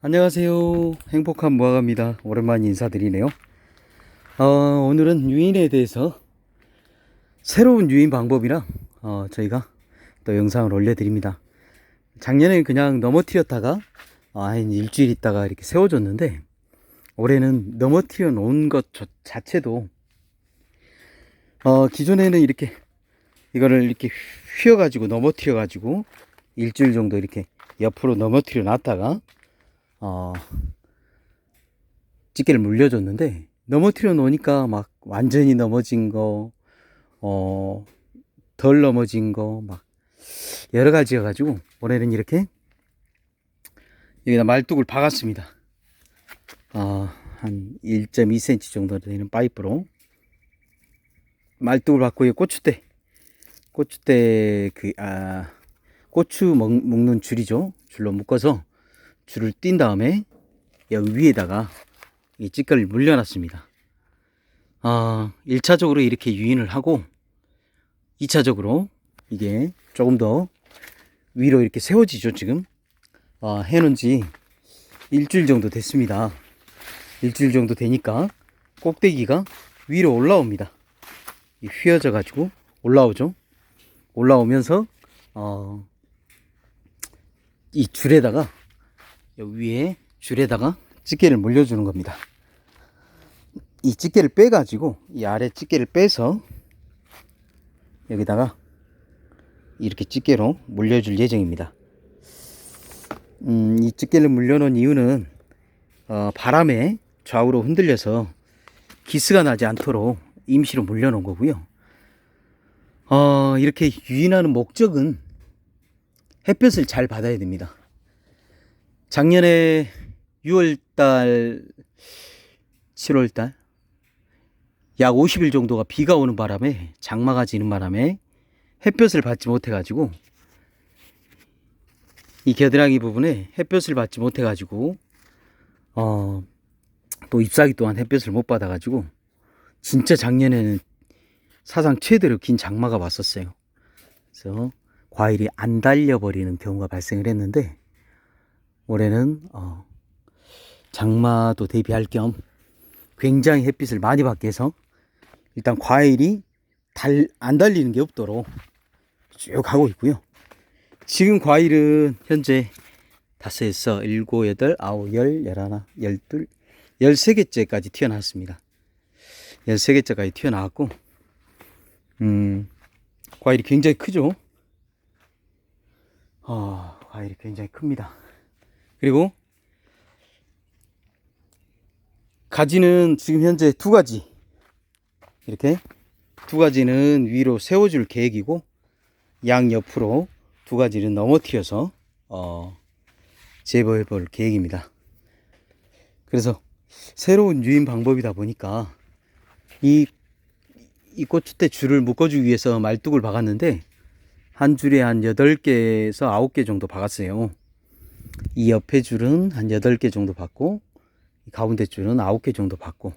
안녕하세요. 행복한 무화과입니다. 오랜만에 인사드리네요. 어, 오늘은 유인에 대해서 새로운 유인 방법이랑 어, 저희가 또 영상을 올려드립니다. 작년에 그냥 넘어뜨렸다가 어, 한 일주일 있다가 이렇게 세워줬는데 올해는 넘어뜨려 놓은 것 저- 자체도 어, 기존에는 이렇게 이거를 이렇게 휘어가지고 넘어뜨려가지고 일주일 정도 이렇게 옆으로 넘어뜨려 놨다가 어, 찌개를 물려줬는데 넘어뜨려 놓으니까 막 완전히 넘어진 거, 어, 덜 넘어진 거, 막 여러 가지여 가지고 올해는 이렇게 여기다 말뚝을 박았습니다. 어, 한 1.2cm 정도 되는 파이프로 말뚝을 박고 이 고추대, 고추대 그, 아, 고추 먹, 먹는 줄이죠. 줄로 묶어서 줄을 띈 다음에 여기 위에다가 이 찌꺼를 물려놨습니다. 아, 1차적으로 이렇게 유인을 하고 2차적으로 이게 조금 더 위로 이렇게 세워지죠, 지금. 아, 해놓은 지 일주일 정도 됐습니다. 일주일 정도 되니까 꼭대기가 위로 올라옵니다. 이 휘어져 가지고 올라오죠. 올라오면서 어, 이 줄에다가 위에 줄에다가 집게를 물려주는 겁니다. 이 집게를 빼가지고 이 아래 집게를 빼서 여기다가 이렇게 집게로 물려줄 예정입니다. 음, 이 집게를 물려놓은 이유는 어, 바람에 좌우로 흔들려서 기스가 나지 않도록 임시로 물려놓은 거고요. 어, 이렇게 유인하는 목적은 햇볕을 잘 받아야 됩니다. 작년에 6월달, 7월달 약 50일 정도가 비가 오는 바람에 장마가 지는 바람에 햇볕을 받지 못해가지고 이 겨드랑이 부분에 햇볕을 받지 못해가지고 어, 또 잎사귀 또한 햇볕을 못 받아가지고 진짜 작년에는 사상 최대로 긴 장마가 왔었어요. 그래서 과일이 안 달려버리는 경우가 발생을 했는데 올해는 어, 장마도 대비할 겸 굉장히 햇빛을 많이 받게 해서 일단 과일이 달, 안 달리는 게 없도록 쭉 하고 있고요. 지금 과일은 현재 다섯, 여섯, 일곱, 여덟, 아홉, 열, 열하나, 열둘, 열세 개째까지 튀어나왔습니다. 열세 개째까지 튀어나왔고, 음, 과일이 굉장히 크죠? 아, 과일이 굉장히 큽니다. 그리고 가지는 지금 현재 두 가지 이렇게 두 가지는 위로 세워줄 계획이고 양 옆으로 두 가지는 넘어뜨려서 어, 제거해 볼 계획입니다. 그래서 새로운 유인 방법이다 보니까 이, 이 고추대 줄을 묶어주기 위해서 말뚝을 박았는데 한 줄에 한 8개에서 9개 정도 박았어요. 이 옆에 줄은 한 8개 정도 받고 이 가운데 줄은 9개 정도 받고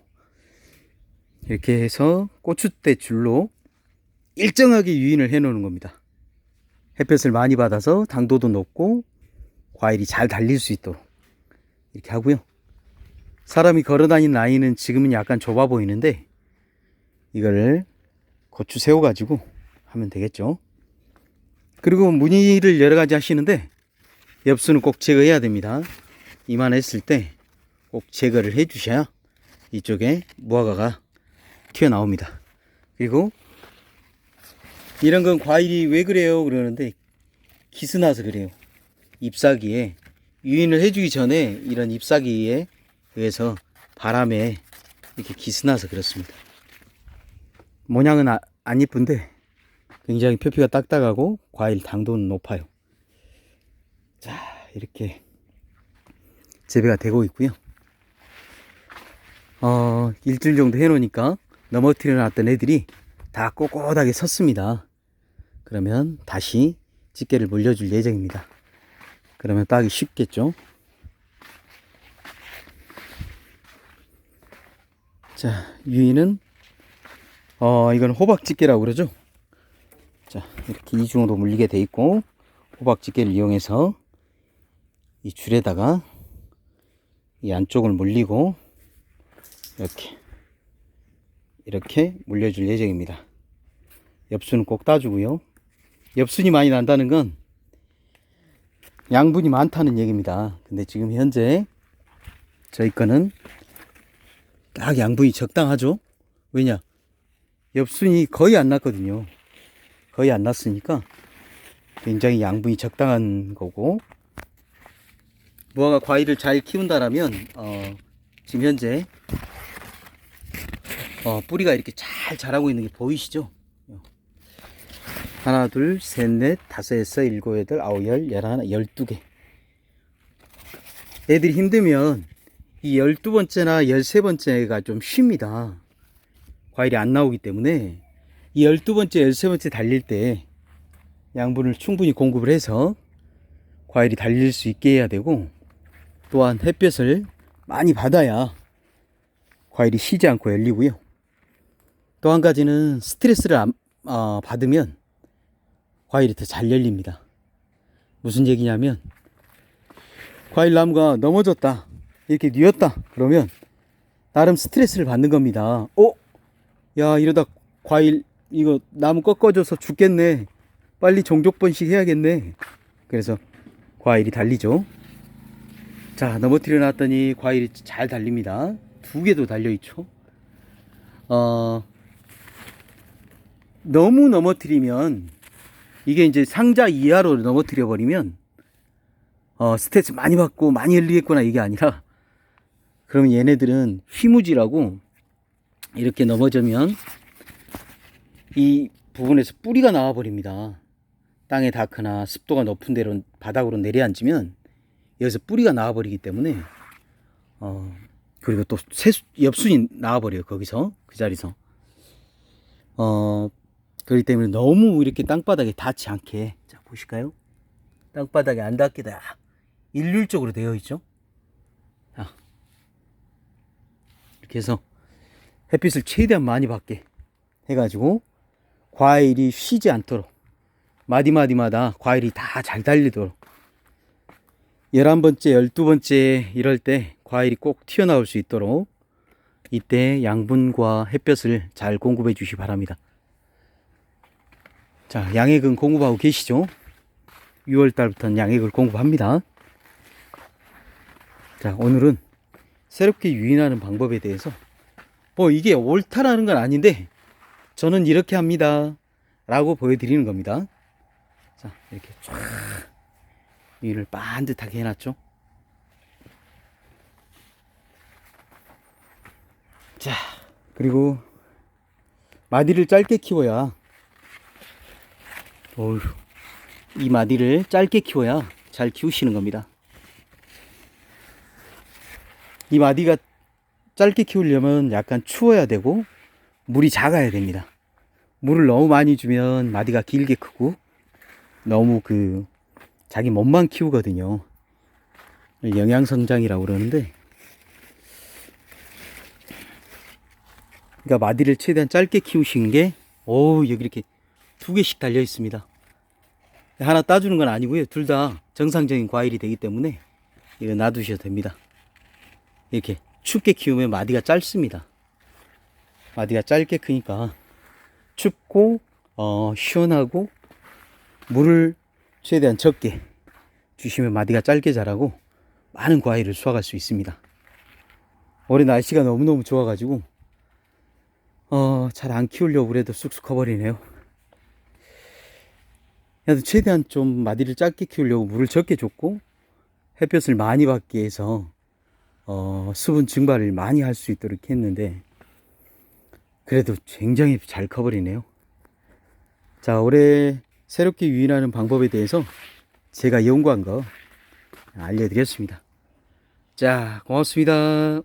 이렇게 해서 고추대 줄로 일정하게 유인을 해 놓는 겁니다. 햇볕을 많이 받아서 당도도 높고 과일이 잘 달릴 수 있도록 이렇게 하고요. 사람이 걸어 다니는 라인은 지금은 약간 좁아 보이는데 이거를 고추 세워 가지고 하면 되겠죠. 그리고 문의를 여러 가지 하시는데 엽수는 꼭 제거해야 됩니다. 이만했을 때 꼭 제거를 해 주셔야 이쪽에 무화과가 튀어나옵니다. 그리고 이런 건 과일이 왜 그래요? 그러는데 기스나서 그래요. 잎사귀에 유인을 해주기 전에 이런 잎사귀에 의해서 바람에 이렇게 기스나서 그렇습니다. 모양은 아, 안 이쁜데 굉장히 표피가 딱딱하고 과일 당도는 높아요. 자, 이렇게 재배가 되고 있고요. 어, 일주일 정도 해놓으니까 넘어뜨려 놨던 애들이 다 꼿꼿하게 섰습니다. 그러면 다시 집게를 물려줄 예정입니다. 그러면 따기 쉽겠죠? 자, 유인은, 어, 이건 호박 집게라고 그러죠? 자, 이렇게 이중으로 물리게 돼 있고, 호박 집게를 이용해서 이 줄에다가 이 안쪽을 물리고 이렇게 이렇게 물려줄 예정입니다. 엽순은 꼭 따주고요. 엽순이 많이 난다는 건 양분이 많다는 얘기입니다. 근데 지금 현재 저희 거는 딱 양분이 적당하죠. 왜냐? 엽순이 거의 안 났거든요. 거의 안 났으니까 굉장히 양분이 적당한 거고 무화과 과일을 잘 키운다라면 어, 지금 현재 어, 뿌리가 이렇게 잘 자라고 있는 게 보이시죠? 하나, 둘, 셋, 넷, 다섯, 여섯, 일곱, 여덟, 아홉, 열, 열하나, 열두 개. 애들이 힘들면 이 열두 번째나 열세 번째가 좀 쉽니다. 과일이 안 나오기 때문에 이 열두 번째, 열세 번째 달릴 때 양분을 충분히 공급을 해서 과일이 달릴 수 있게 해야 되고 또한 햇볕을 많이 받아야 과일이 쉬지 않고 열리고요. 또 한 가지는 스트레스를 안- 어, 받으면 과일이 더 잘 열립니다. 무슨 얘기냐면 과일 나무가 넘어졌다 이렇게 뉘었다 그러면 나름 스트레스를 받는 겁니다. 어? 야 이러다 과일 이거 나무 꺾어져서 죽겠네. 빨리 종족 번식 해야겠네. 그래서 과일이 달리죠. 자 넘어뜨려 놨더니 과일이 잘 달립니다. 두 개도 달려 있죠. 어 너무 넘어뜨리면 이게 이제 상자 이하로 넘어뜨려 버리면 어 스트레스 많이 받고 많이 흘리겠구나 이게 아니라 그러면 얘네들은 휘무지라고 이렇게 넘어지면 이 부분에서 뿌리가 나와 버립니다. 땅에 닿거나 습도가 높은 데로 바닥으로 내려앉으면 여기서 뿌리가 나와 버리기 때문에 어 그리고 또 세수, 엽순이 나와 버려요 거기서 그 자리에서 어 그렇기 때문에 너무 이렇게 땅바닥에 닿지 않게 자 보실까요? 땅바닥에 안 닿게 다 일률적으로 되어 있죠. 자 이렇게 해서 햇빛을 최대한 많이 받게 해가지고 과일이 쉬지 않도록 마디마디마다 과일이 다 잘 달리도록 11번째, 12번째 이럴 때 과일이 꼭 튀어나올 수 있도록 이때 양분과 햇볕을 잘 공급해 주시 기 바랍니다. 자, 양액은 공급하고 계시죠? 6월 달부터는 양액을 공급합니다. 자, 오늘은 새롭게 유인하는 방법에 대해서 뭐 이게 옳다라는 건 아닌데 저는 이렇게 합니다. 라고 보여드리는 겁니다. 자, 이렇게 쫙 위를 반듯하게 해놨죠. 자, 그리고 마디를 짧게 키워야 어휴, 이 마디를 짧게 키워야 잘 키우시는 겁니다. 이 마디가 짧게 키우려면 약간 추워야 되고 물이 작아야 됩니다. 물을 너무 많이 주면 마디가 길게 크고 너무 그 자기 몸만 키우거든요. 영양성장이라고 그러는데 그러니까 마디를 최대한 짧게 키우시는 게 오, 여기 이렇게 두 개씩 달려 있습니다. 하나 따주는 건 아니고요. 둘 다 정상적인 과일이 되기 때문에 이거 놔두셔도 됩니다. 이렇게 춥게 키우면 마디가 짧습니다. 마디가 짧게 크니까 춥고 어, 시원하고 물을 최대한 적게 주시면 마디가 짧게 자라고 많은 과일을 수확할 수 있습니다. 올해 날씨가 너무너무 좋아가지고 어, 잘 안 키우려고 그래도 쑥쑥 커버리네요. 그래도 최대한 좀 마디를 짧게 키우려고 물을 적게 줬고 햇볕을 많이 받게 해서 어, 수분 증발을 많이 할 수 있도록 했는데 그래도 굉장히 잘 커버리네요. 자, 올해 새롭게 유인하는 방법에 대해서 제가 연구한 거 알려드렸습니다. 자, 고맙습니다.